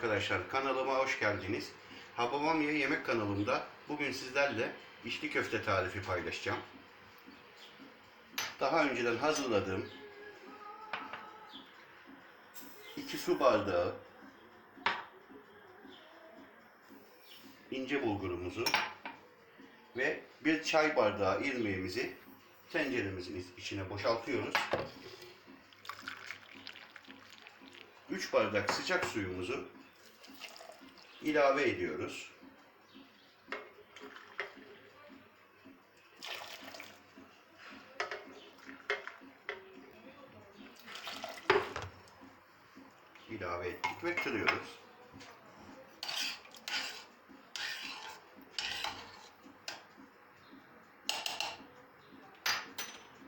arkadaşlar, kanalıma hoş geldiniz. Hababamya Yemek kanalımda bugün sizlerle içli köfte tarifi paylaşacağım. Daha önceden hazırladığım 2 su bardağı ince bulgurumuzu ve bir çay bardağı irmiğimizi tenceremizin içine boşaltıyoruz. 3 bardak sıcak suyumuzu ilave ediyoruz. ilave ettik ve kırıyoruz.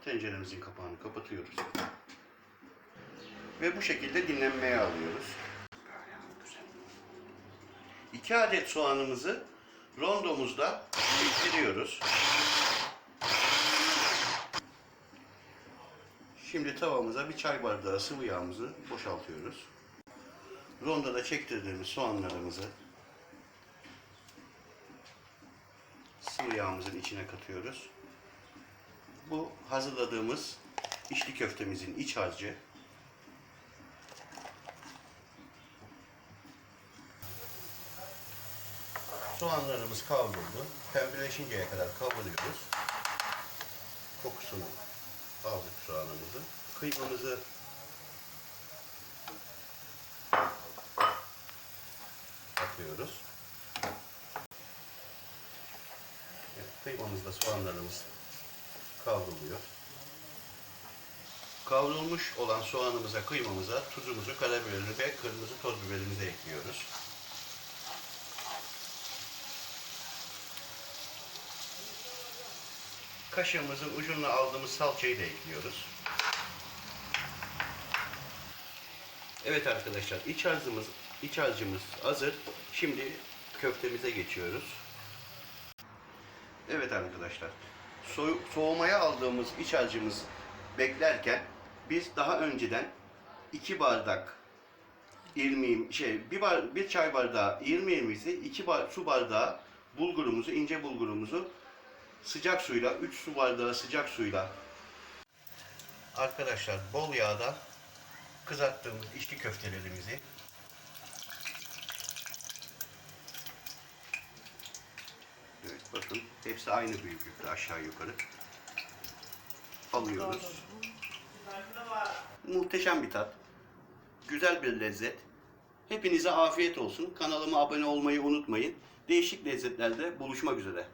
Tenceremizin kapağını kapatıyoruz. Ve bu şekilde dinlenmeye alıyoruz. 2 adet soğanımızı rondomuzda pişiriyoruz. Şimdi tavamıza bir çay bardağı sıvı yağımızı boşaltıyoruz. Rondoda çektirdiğimiz soğanlarımızı sıvı yağımızın içine katıyoruz. Bu hazırladığımız içli köftemizin iç harcı. Soğanlarımız kavruldu. Pembeleşinceye kadar kavuruyoruz. Kokusunu aldık soğanımızı. Kıymamızı atıyoruz. Kıymamızda soğanlarımız kavruluyor. Kavrulmuş olan soğanımıza, kıymamıza tuzumuzu, karabiberini ve kırmızı toz biberimizi ekliyoruz. Kaşığımızın ucuna aldığımız salçayı da ekliyoruz. Evet arkadaşlar iç harcımız iç harcımız hazır. Şimdi köftemize geçiyoruz. Evet arkadaşlar. soğu- soğumaya aldığımız iç harcımız beklerken biz daha önceden iki bardak irmiğim şey bir bar, bir çay bardağı irmiğimizi iki bar, su bardağı bulgurumuzu ince bulgurumuzu sıcak suyla 3 su bardağı sıcak suyla arkadaşlar bol yağda kızarttığımız içli köftelerimizi Evet bakın hepsi aynı büyüklükte aşağı yukarı alıyoruz. Muhteşem bir tat. Güzel bir lezzet. Hepinize afiyet olsun. Kanalıma abone olmayı unutmayın. Değişik lezzetlerde buluşmak üzere.